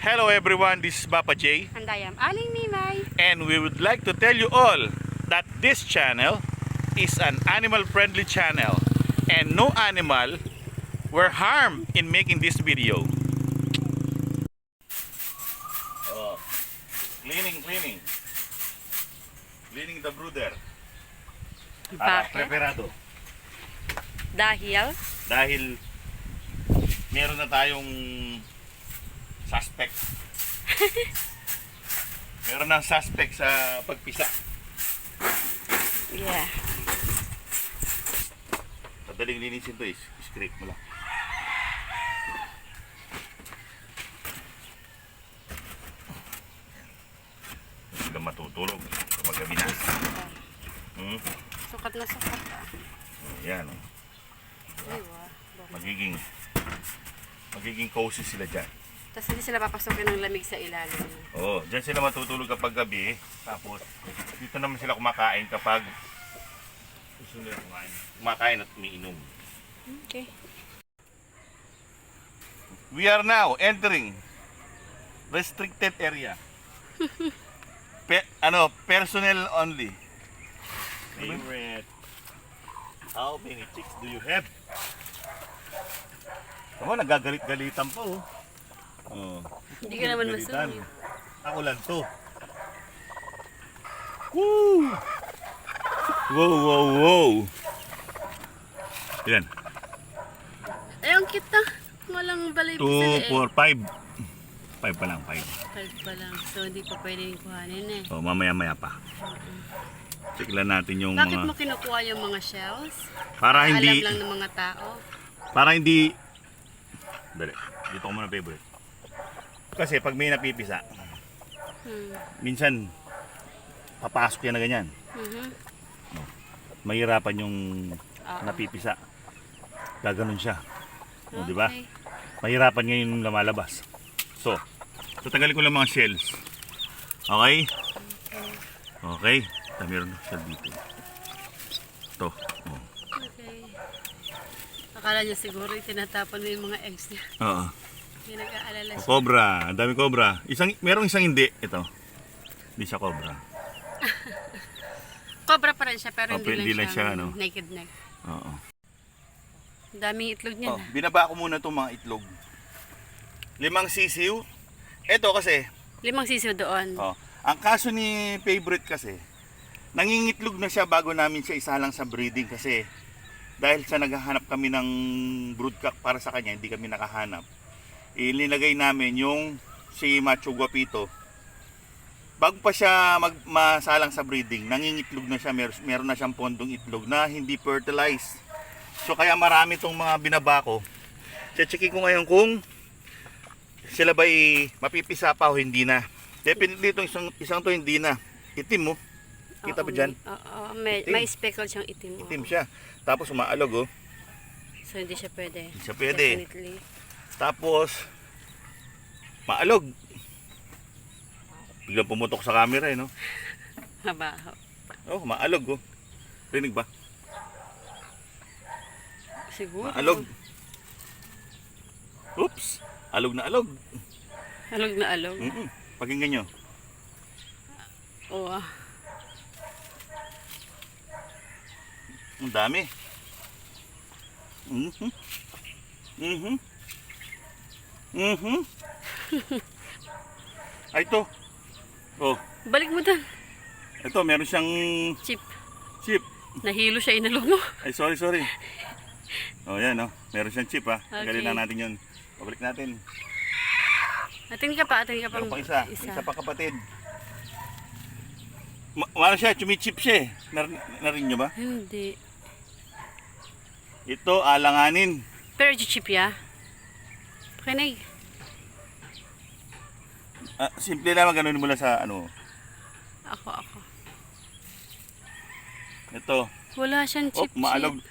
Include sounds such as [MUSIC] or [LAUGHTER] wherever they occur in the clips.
Hello everyone, this is Papa J Andayam Aling Nimay. and we would like to tell you all that this channel is an animal friendly channel and no animal were harmed in making this video. Oh, cleaning, cleaning. Cleaning the brooder. Para Bakit? preparado. Dahil Dahil meron na tayong suspect. [LAUGHS] meron na suspect sa pagpisa. yeah. Madaling linisin to is scrape mo lang. Hindi sila matutulog kapag gabi na. Hmm? Sukat na sukat. ah. Yan. oh. Diba? Magiging magiging cozy sila dyan. Tapos hindi sila papasokin ng lamig sa ilalim. Oo, dyan sila matutulog kapag gabi. Tapos, dito naman sila kumakain kapag gusto nila kumain. Kumakain at umiinom. Okay. We are now entering restricted area. [LAUGHS] Pe ano, personnel only. Favorite. How many chicks do you have? Ako, nagagalit-galitan pa oh. Oh. Hindi ka naman masungit. Ako lang to. Woo! Wow, wow, wow. Yan. Ay, ang cute na. Walang balay 2, 4, 5. 5 pa lang, 5. Five pa lang. So, hindi pa pwede yung kuhanin eh. So, mamaya-maya pa. Lang natin yung Bakit mga... mo kinukuha yung mga shells? Para Alam hindi... lang ng mga tao. Para hindi... Dali. Dito ko muna favorite. Kasi pag may napipisa, Hmm. minsan papasok yan na ganyan. Mhm. Mahirapan yung Oo. napipisa. Gaganon siya. O, di ba? Okay. Mahirapan ngayon yung lumalabas. So, tatanggalin ko lang mga shells. Okay? Okay. Ito, meron shell dito. Ito. Oh. Okay. Akala niya siguro itinatapon mo yung mga eggs niya. Oo. Hindi nag-aalala O, siya. cobra. Ang dami cobra. Isang, merong isang hindi. Ito. Hindi siya cobra. [LAUGHS] Cobra pa rin siya pero Oh, hindi, lang hindi lang siya siya, ano? naked neck. Oo. Ang daming itlog niya Oh, na. binaba ko muna itong mga itlog. Limang sisiw. Ito kasi, Limang sisiw doon. oh, ang kaso ni favorite kasi, nangingitlog na siya bago namin siya isalang sa breeding kasi dahil sa naghahanap kami ng broodcock para sa kanya, hindi kami nakahanap. Ilinagay namin yung si Macho Guapito. Bago pa siya mag masalang sa breeding, nangingitlog na siya, mer meron na siyang pondong itlog na hindi fertilized. So kaya marami tong mga binaba ko. Checkin ko ngayon kung sila ba mapipisa pa o hindi na. Definitely itong isang, isang to hindi na. Itim mo. Kita Oo, ba dyan? Oo, may, Itim. may speckled siyang itim. Itim siya. Tapos umaalog oh. So hindi siya pwede. Hindi siya pwede. Definitely. Tapos maalog. Biglang pumutok sa camera eh no. Mabaho. Oh, maalog oh. Rinig ba? Siguro. Maalog. Oops. Alog na alog. Alog na alog. Mm Pakinggan nyo. Oo. ah. Ang dami. Mhm. Mhm. Mhm. [LAUGHS] Ay, ito. Oh, Balik mo doon. ito, meron siyang Chip. chip. Nahilo siya inalog mo. Ay, sorry, sorry. [LAUGHS] Oh, yan, oh. Meron siyang chip, ha. Tanggalin Okay. lang natin yun. Pabalik natin. Atin ka pa, atin ka pa. Meron pang isa. Isa, pa kapatid. Ma ano siya, chumichip siya eh. Nar narinig nyo ba? Hindi. Ito, alanganin. Pero chip ya. Pakinig. Ah, simple lang, ganun mo lang sa ano. Ako, ako. Ito. Wala siyang Oh, chip. maalog. chip.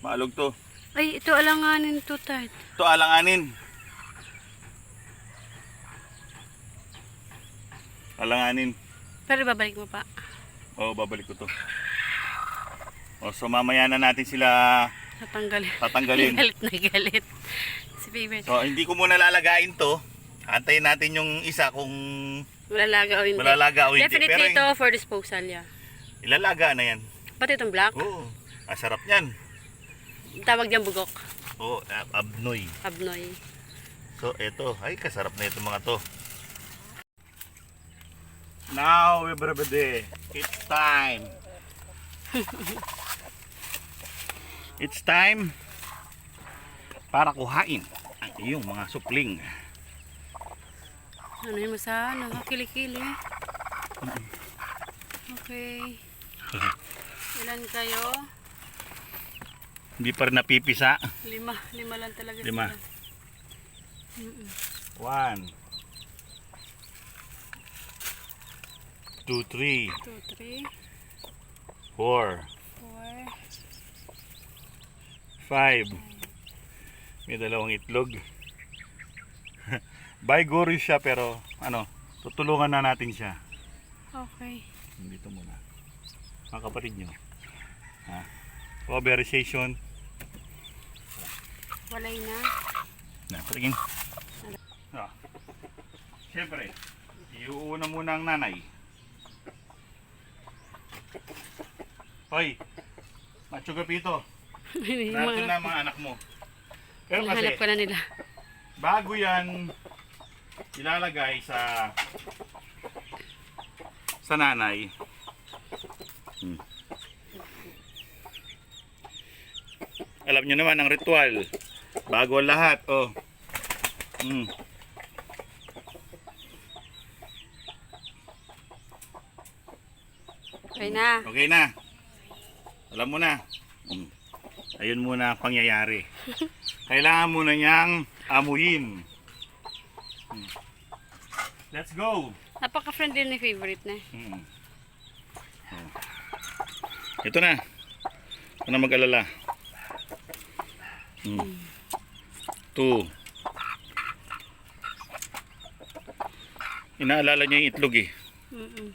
Maalog to. Ay, ito alanganin to, Tart. Ito, alanganin. Alanganin. Pero babalik mo pa. Oo, babalik ko to. O, so mamaya na natin sila Tatanggalin. tatanggalin. [LAUGHS] galit na galit. Si favorite. So, hindi ko muna lalagayin to. Antayin natin yung isa kung Malalaga o hindi. malalaga o hindi. Definitely Pero ito for disposal, yeah. ilalaga na yan. Pati itong black, Oo. Ang sarap yan. tawag dyan bugok. Oo, ab- abnoy. Abnoy. So, eto. Ay, kasarap na ito mga to. Now, everybody, it's time. [LAUGHS] it's time para kuhain iyong mga supling. Ano yun mo sa ano? Kilikili. Okay. [LAUGHS] Ilan kayo? Hindi pa rin napipisa. Lima. Lima lang talaga Lima. sila. Mm-mm. One. Two, three, Two, three, four, four. five. May dalawang itlog. [LAUGHS] By guru siya pero ano, tutulungan na natin siya. Okay. Dito muna. Mga kapatid nyo. Ha? Conversation. Walay na. Na, patingin. Ah. Siyempre, iuuna muna ang nanay. Hoy, Macho Gapito, [LAUGHS] mga- na mga anak mo. Pero kasi, Hinahanap ko na nila. bago yan ilalagay sa sa nanay. Hmm. Alam nyo naman ang ritual. Bago ang lahat, oh. Hmm. Okay na. Okay na. Alam mo na. Hmm. Ayun muna ang pangyayari. Kailangan muna niyang amuyin. Hmm. Let's go. Napaka-friendly ni favorite na. Hmm. Oh. Ito na. Ito na mag-alala. Hmm. Two. Inaalala niya yung itlog eh. Mm-mm.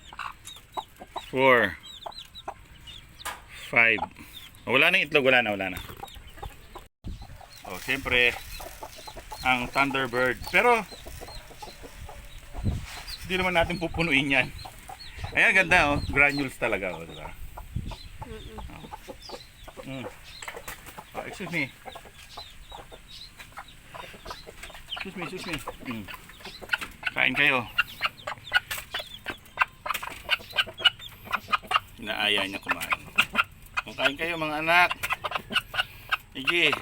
Four. Five. Oh, wala na itlog, wala na, wala na. Oh, siyempre, ang Thunderbird. Pero, hindi naman natin pupunuin yan. Ayan, ganda oh. Granules talaga oh, diba? Oh. Mm. Oh, excuse me. Excuse me, excuse me. Mm. Kain kayo. Inaaya niya kumain. Kain kayo mga anak. Sige.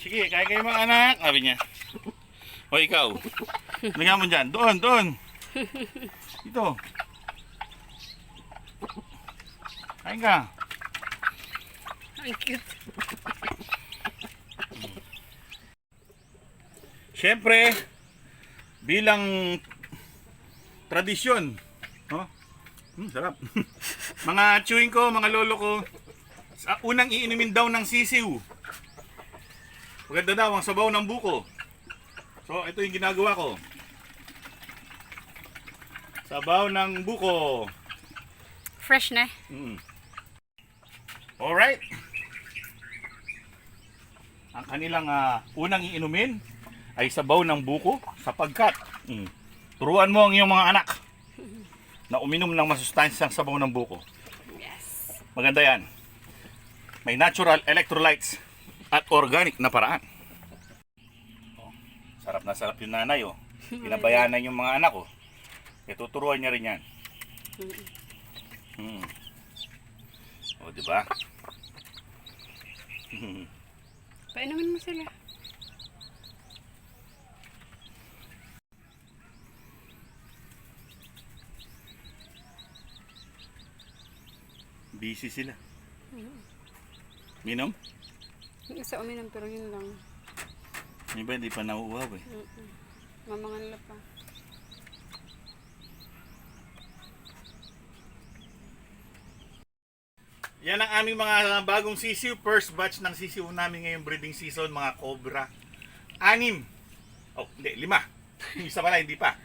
Sige, kain kayo mga anak. Sabi niya. O ikaw. Lagyan mo dyan. Doon, doon. Dito. Kain ka. Ang cute. Siyempre, bilang tradisyon, oh, hmm, sarap. [LAUGHS] mga chewing ko, mga lolo ko, sa unang iinumin daw ng sisiw. Maganda daw ang sabaw ng buko. So, ito yung ginagawa ko. Sabaw ng buko. Fresh na. Mm. Alright. Ang kanilang ah, unang iinumin ay sabaw ng buko sapagkat mm, turuan mo ang iyong mga anak na uminom ng masustansyang sabaw ng buko. Maganda yan. May natural electrolytes at organic na paraan. Oh, sarap na sarap yung nanay oh. [LAUGHS] Pinabayanan yung mga anak oh. Ituturuan niya rin yan. Hmm. O, di ba? [LAUGHS] Painumin mo sila. Busy sila. Minom? Yung isa uminom pero yun lang. Yung iba hindi pa nauuhaw eh. Mamangan nila pa. Yan ang aming mga bagong sisiw. First batch ng sisiw namin ngayong breeding season, mga cobra. Anim. Oh, hindi, lima. [LAUGHS] Isa pala, hindi pa.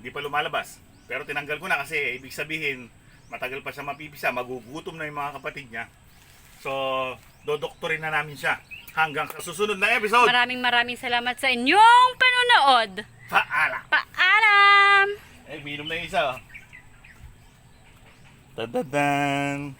Hindi pa lumalabas. Pero tinanggal ko na kasi ibig sabihin, matagal pa siya mapipisa, magugutom na yung mga kapatid niya. So, dodoktorin na namin siya. Hanggang sa susunod na episode. Maraming maraming salamat sa inyong panonood. Paalam! Paalam! Eh, minum na yung isa. oh. Tadadan!